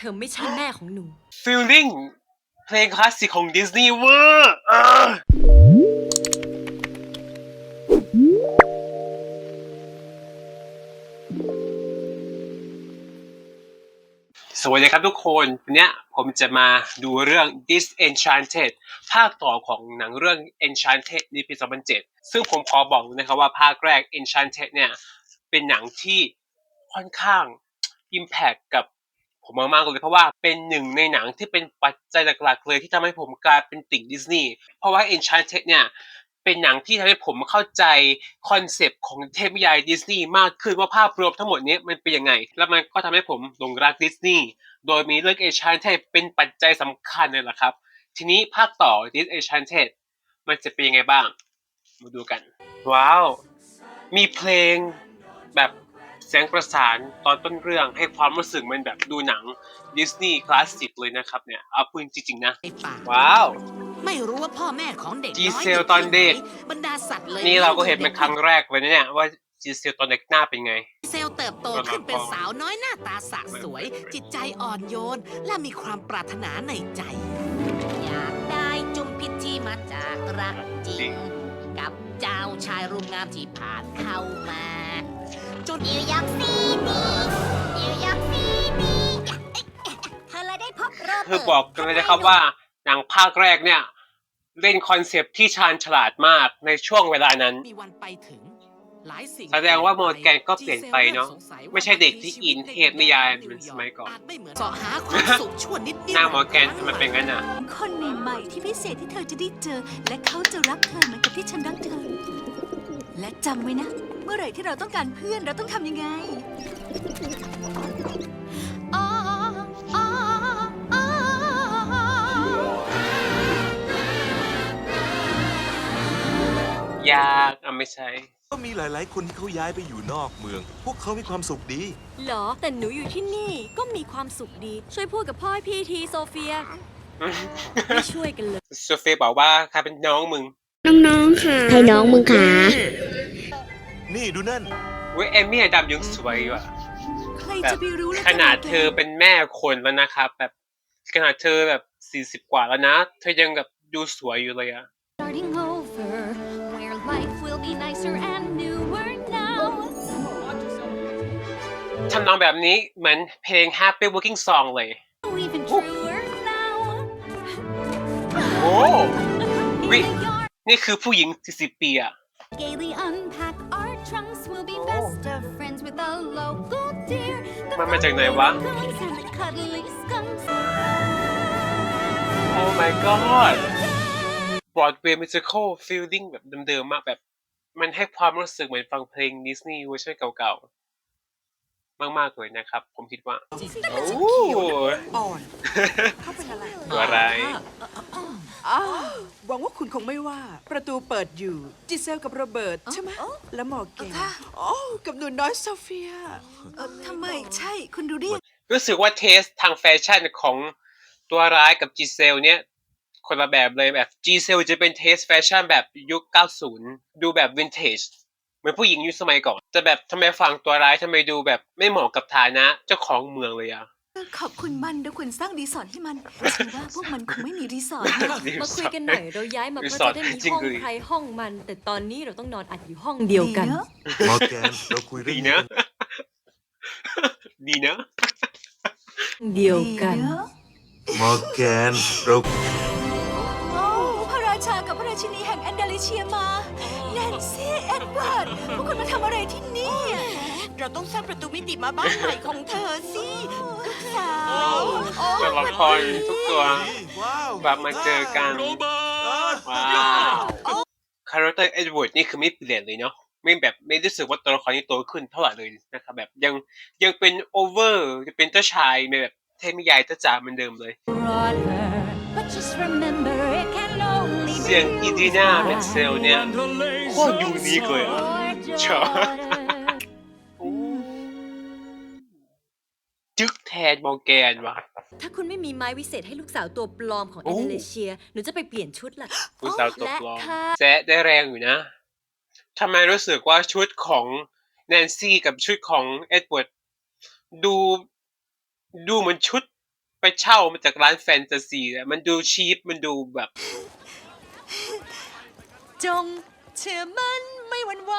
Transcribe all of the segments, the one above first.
เธอไม่ใช่แม่ของหนูฟีลลิ่งเพลงคลาสสิกของดิสนีย์เวอร์สวัสดีครับทุกคนวันเนี้ยผมจะมาดูเรื่อง Disenchanted ภาคต่อของหนังเรื่อง Enchanted ในปี 2007 ซึ่งผมขอบอกนะครับว่าภาคแรก Enchanted เนี่ยเป็นหนังที่ค่อนข้าง Impact กับ ผมมากๆเลยเพราะว่าเป็นหนึ่งในหนังที่เป็นปัจจัยหลักๆเลยที่ทำให้ผมกลายเป็นติ่งดิสนีย์เพราะว่า Enchanted เนี่ยเป็นหนังที่ทำให้ผมเข้าใจคอนเซปต์ของเทพนิยายดิสนีย์มากขึ้นว่าภาพรวมทั้งหมดนี้มันเป็นยังไง แล้วมันก็ทำให้ผมหลงรักดิสนีย์โดยมีเรื่อง Enchanted เป็นปัจจัยสำคัญเลยล่ะครับ ทีนี้ภาคต่อ Disenchanted มันจะเป็นยังไงบ้าง มาดูกัน ว้าว มีเพลงแบบ เสียงประสานตอนต้นเรื่องให้ความรู้สึกมันแบบดูหนังดิสนีย์คลาสสิกเลยนะครับเนี่ยเอาพูดจริงๆนะ ในป่าว้าว ไม่รู้ว่าพ่อแม่ของเด็กจีน้อยเซลตอนเด็กยู่ที่ไหนบรรดาสัตว์เลยนี่เราก็เห็นเป็นครั้งแรกเลยนะเนี่ยว่าจีเซลตอนเด็กหน้าเป็นไงจีเซลเติบโตขึ้นเป็นสาวน้อยหน้าตาสะสวย จิตใจอ่อนโยน และมีความปรารถนาในใจ อยากได้จุมพิษที่มาจากรักจจริริงงกับเจ้าชายรูปงามที่ผ่านเข้ามา จนนิวยอร์กซีตี้นิวยอร์กซีตี้เธอเลยได้พบโรเบิร์ต คือบอกกันเลยนะครับว่าหนังภาคแรกเนี่ย เล่นคอนเซปต์ที่ชาญฉลาดมากในช่วงเวลานั้น มีวันไปถึง หลายสิ่งแสดงว่าโมแกนก็เปลี่ยนไปเนอะไม่ใช่เด็กที่อินเทพนิยายเหมือนสมัยก่อนาจไม่เหมือนเสาะหาความสุขชั่วนิดๆ หน้าโมแกนทำไมเป็นงั้นอะ คนใหม่ๆที่พิเศษที่เธอจะได้เจอ และเขาจะรักเธอเหมือนกับที่ฉันรักเธอ และจำไว้นะ เมื่อไหร่ที่เราต้องการเพื่อนเราต้องทำยังไงอ๋ออ๋ออ๋อยากอะไม่ใช่ ก็มีหลาย ๆ คนที่เขาย้ายไปอยู่นอกเมือง พวกเขามีความสุขดี เหรอ แต่หนูอยู่ที่นี่ก็มีความสุขดี ช่วยพูดกับพ่อให้พี่ทีโซเฟีย ไม่ช่วยกันเลย โซเฟียบอกว่าใครเป็นน้องมึง น้องๆค่ะ ให้น้องมึงค่ะ นี่ดูนั่น เว้ยเอมมี่ดำยังสวยอยู่อะ ใครจะไปรู้ล่ะขนาดเธอเป็นแม่คนแล้วนะครับ แบบขนาดเธอแบบสี่สิบ40กว่าแล้วนะ เธอยังแบบดูสวยอยู่เลยอะ starting over where life will be nicer and newer now ทำนองแบบนี้เหมือนเพลง Happy Working Song เลย even truer now โอ้ in Wait. the yard นี่คือผู้หญิง 40 ปีอะ gaily unpack our trunks we'll be best of friends with the local deer the มันมาจากไหนวะ raccoons and the cuddly skunks Oh my god Broadway musical feeling แบบเดิมๆมากแบบ มันให้ความรู้สึกเหมือนฟังเพลงดิสนีย์เวอร์ชันเก่าๆ มากๆเลยนะครับ ผมคิดว่า โอ้ อ่อนเขาเป็นอะไร ตัวอะไร อ้าวหวังว่าคุณคงไม่ว่า ประตูเปิดอยู่ จิเซลกับโรเบิร์ตใช่ไหมแล้วหมอแกนโอ้กับหนูน้อยโซเฟีย เออทำไมใช่คุณดูได้ยังรู้สึกว่าเทสทางแฟชั่นของตัวร้ายกับจีเซลเนี่ย คนละแบบเลยแบบจีเซลจะเป็นเทสแฟชั่นแบบยุค 90 ดูแบบวินเทจเหมือนผู้หญิงยุคสมัยก่อน แต่แบบทำไมฝั่งตัวร้ายทำไมดูแบบไม่เหมาะกับฐานะเจ้าของเมืองเลยอะ ขอบคุณมันแล้วคุณสร้างรีสอร์ทให้มันฉันว่าพวกมันคงไม่มีรีสอร์ทหรอกมาคุยกันหน่อยเราย้ายมาเพื่อรีสอร์จะทได้มีจริงห้องเลยใครห้องมัน แต่ตอนนี้เราต้องนอนอัดอยู่ห้องเดียวกันเนอะมอร์แกนเราคุยเรื่ดีองนะ ดีนะ เดียวกันเนอะมอร์แกนเราโอ้พระราชากับพระราชินีแห่งแอนดาลิเชียมาแนนซี่เอ็ดเวิร์ดพวกคุณมาทำอะไรที่นี่อะเราต้องสร้างประตูมิติมาบ้านใหม่ของเธอสิลูก สาว ตัวละครทุกตัวว้าวแบบมาเจอกัน โรเบิร์ตว้าวคาแรคเตอร์เอ็ดเวิร์ดนี่คือไม่เปลี่ยนเลยเนาะไม่แบบไม่รู้สึกว่าตัวละครนี้โตขึ้นเท่าไหร่เลยนะครับแบบยังยังเป็นโอเวอร์จะเป็นเจ้าชายในแบบเทพนิยายเจ้าจ๋าเหมือนเดิมเลย but just remember it can only เสียงอีดีนาเมนเซลเนี่ย โคตรยูนิคเลยอะชอบ จึ๊กแทนมอร์แกนว่ะ ถ้าคุณไม่มีไม้วิเศษให้ลูกสาวตัวปลอมของโอ้ แอนเดเลเชีย หนูจะไปเปลี่ยนชุดล่ะผู้สาวตัวปลอมและค่ะแซะได้แรงอยู่นะทำไมรู้สึกว่าชุดของแนนซี่กับชุดของเอ็ดเวิร์ดดูดูเหมือนชุดเช่ามาจากร้านแฟนตาซีอะมันดูชีพมันดูแบบ จงเชื่อมันไม่หวั่นไหว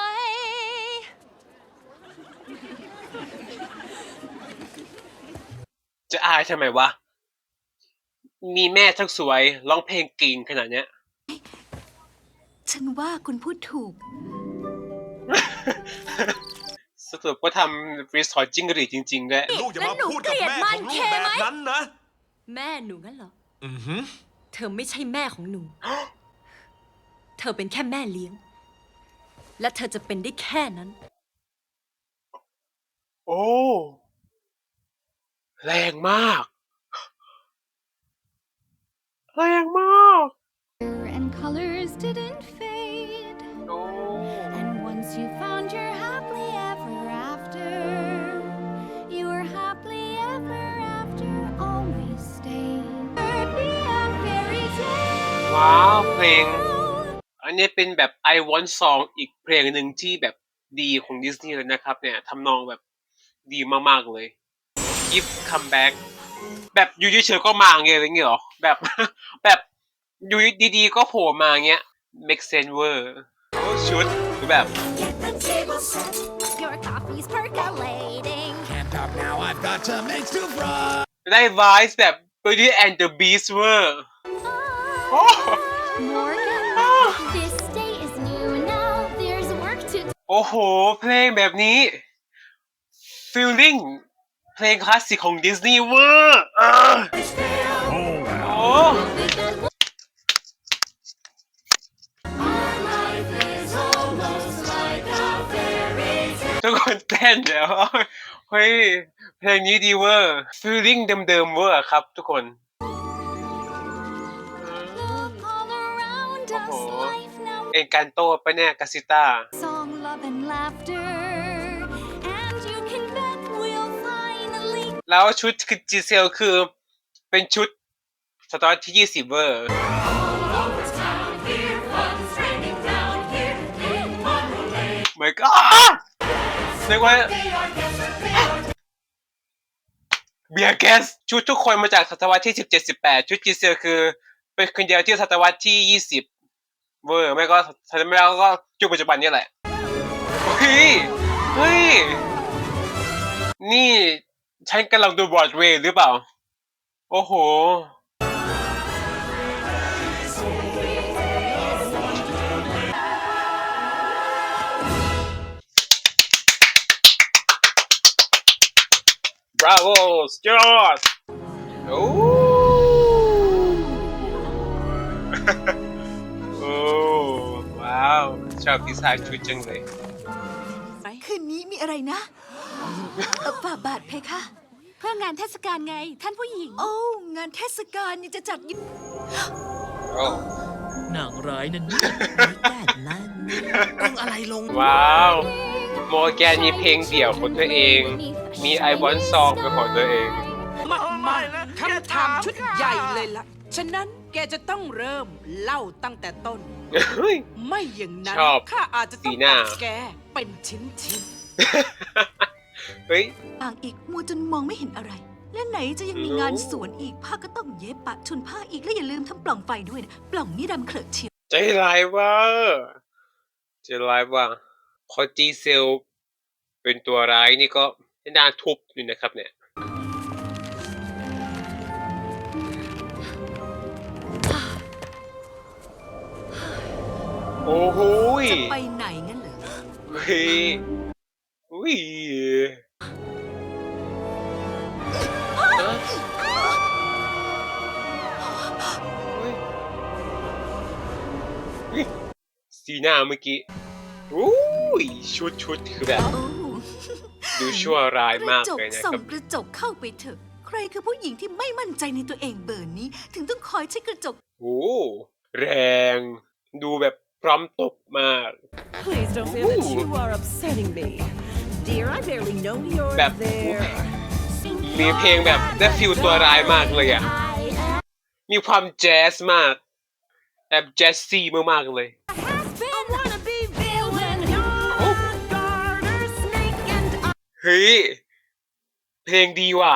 จะอายทำไมวะ มีแม่ทั้งสวยร้องเพลงเก่งขนาดเนี้ย ฉันว่าคุณพูดถูก สรุปก็ทำรีสอร์ทจิ้งหรีดจริงๆด้วยลูกอย่าแล้มาวหนูพูดกับเกลียดแม่มัขนองลูเคกแบไหมบนั้นนะแม่หนูงั้นเหรอ อือหือเธอไม่ใช่แม่ของหนู เธอเป็นแค่แม่เลี้ยง และเธอจะเป็นได้แค่นั้น โอ้ แรงมาก แรงมาก And colors didn't fade. โอ้ And once you found your happily ever after, your happily ever after always stayed. Beyond fairy tale. ว้าวเพลง อันนี้เป็นแบบ I Want Song อีกเพลงหนึ่งที่แบบดีของดิสนีย์เลยนะครับเนี่ยทำนองแบบดีมากๆเลย If Come Back แบบอยู่เฉยๆก็มาไงอะไรเงี้ยเหรอ แบบ แบบอยู่ดีๆก็โผล่มาเงี้ย make sense เวอร์โอ้ชุดคือแบบ Your coffee's percolating. Can't talk now, I've got to make stew fry. ได้ vibes แบบ Beauty and the Beast เวอร์ Oh. Morgan, this day is new now. There's work to โอ้โห เพลงแบบนี้ feeling เพลงคลาสสิกของดิสนีย์เวอร์เออโอ้ทุกคนเต้นเดี๋ยวเฮ้ย เพลงนี้ดีเวอร์ feeling เดิมๆเวอร์ครับทุกคน look all around us. Oh. Life now เอ็นการโต้ปะเนี่ยกาซิต้า แล้วชุดคือจีเซลคือเป็นชุดสตอร์ที่20เวอร์เมือก็เรียกว่าเบียร์แกสชุดทุกคนมาจากศตวรรษที่17 18ชุดจีเซลคือ เป็นคนเดียวที่ศตวรรษที่20เวอร์ไม่ก็ถ้าไม่แล้วก็ยุคปัจจุบันนี่แหละ เฮ้ย เฮ้ย นี่ ฉันกำลังดูบรอดเวย์หรือเปล่า โอ้โหบราโวสจอดโอ้โอ้ว้าว ชอบดีไซน์ชุดจังเลย คืนนี้มีอะไรนะ เอ่อฝ่าบาทเพคะ เพื่องานเทศกาลไง ท่านผู้หญิง โอ้งานเทศกาลยังจะจัดอยู่โอ้หนังร้ายนั่นแต่นั้นต้องอะไรลง ว้าว โมแกนมีเพลงเดี่ยวของตัวเอง มีไอวอนซองเป็นของตัวเอง มามาคำถามชุดใหญ่เลยล่ะ ฉะนั้นแกจะต้องเริ่มเล่าตั้งแต่ต้นเฮ้ยไม่อย่างนั้นชอบข้าอาจจะต้องสีหน้า ตัดแกเป็นชิ้นชิ้น เฮ้ย อ่างอีกมัวจนมองไม่เห็นอะไร และไหนจะยังมีโอ้งานสวนอีกผ้าก็ต้องเย็บปะชนผ้าอีกและอย่าลืมทำปล่องไฟด้วยนะปล่องนี่ดำเคลอะเชียวใจร้ายว่าใจร้ายว่าพอจีเซล เป็นตัวร้ายนี่ก็น่าทุบอยู่นะครับเนี่ย โอ้โหยจะไปไหนงั้นเหรอ เฮ้ย อุ้ยฮะเฮ้ยเฮ้ยสีหน้าเมื่อกี้อุ้ยชุดชุดคือแบบโอ้ดูชั่วร้ายกมาระกจกเลยนะส่อคงรับ กระจกเข้าไปเถอะ ใครคือผู้หญิงที่ไม่มั่นใจในตัวเองเบอร์นี้ ถึงต้องคอยใช้กระจกโอ้แรง ดูแบบพร้อมตบมาก Please don't feel that you are upsetting me. แบบมีเพลงแบบได้ฟิลตัวร้ายมากเลยอะ มีความแจ๊สมาก แบบแจ๊สซี่มากๆเลย เฮ้ย เพลงดีว่ะ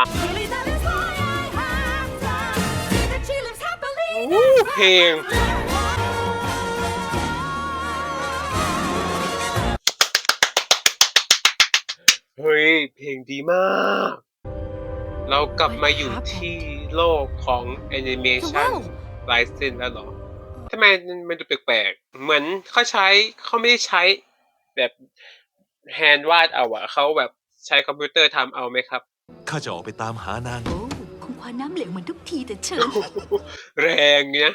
เพลง เฮ้ยเพลงดีมาก เรากลับมาอยู่ที่โลกของแอนิเมชันลายเส้นแล้วเหรอทำไมมันดูแปลกๆ เหมือนเขาใช้เขาไม่ได้ใช้แบบแฮนด์วาดเอาอะเขาแบบใช้คอมพิวเตอร์ทำเอาไหมครับ ข้าจะออกไปตามหานาง โอ้คงคว้าน้ำเหลวเหมือนทุกทีแต่เชิญแรงเนี่ย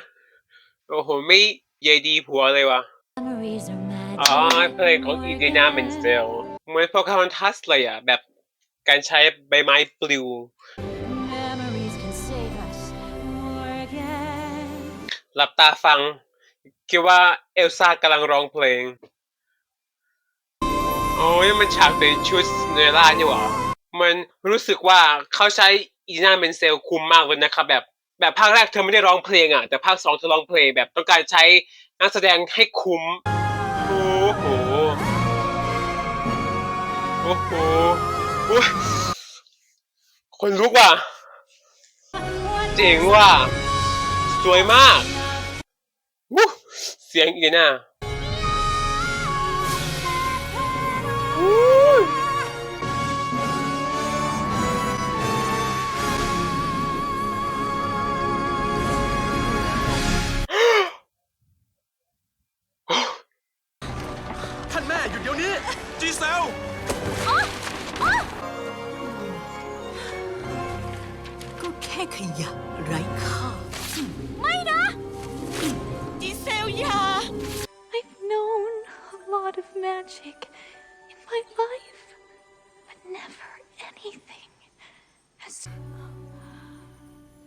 โอ้โห ไม่ใยดีผัวเลยว่ะ Memories are magic. อ๋อเพลงของอีเดนาเมนเซล เหมือนโปเกมอนทัสเลยอะ แบบการใช้ใบไม้ปลิว Memories can save us. Morgan. หลับตาฟัง คิดว่าเอลซ่ากำลังร้องเพลง โอ้ยมันฉากเป็นชุดเนล่านี่หว่ามันรู้สึกว่าเขาใช้อีนาเมนเซลคุมมากเลยนะครับ แบบแบบภาคแรกเธอไม่ได้ร้องเพลงอะ แต่ภาคสองเธอร้องเพลงแบบต้องการใช้นักแสดงให้คุ้ม อ้โหคนลุกว่ะ เจ๋งว่ะ สวยมาก เสียงอีน่า หยุดเดี๋ยวนี้ จีเซล I've known a lot of magic in my life, but never anything as.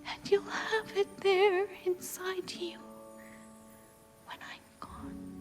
And you'll have it there inside you when I'm gone.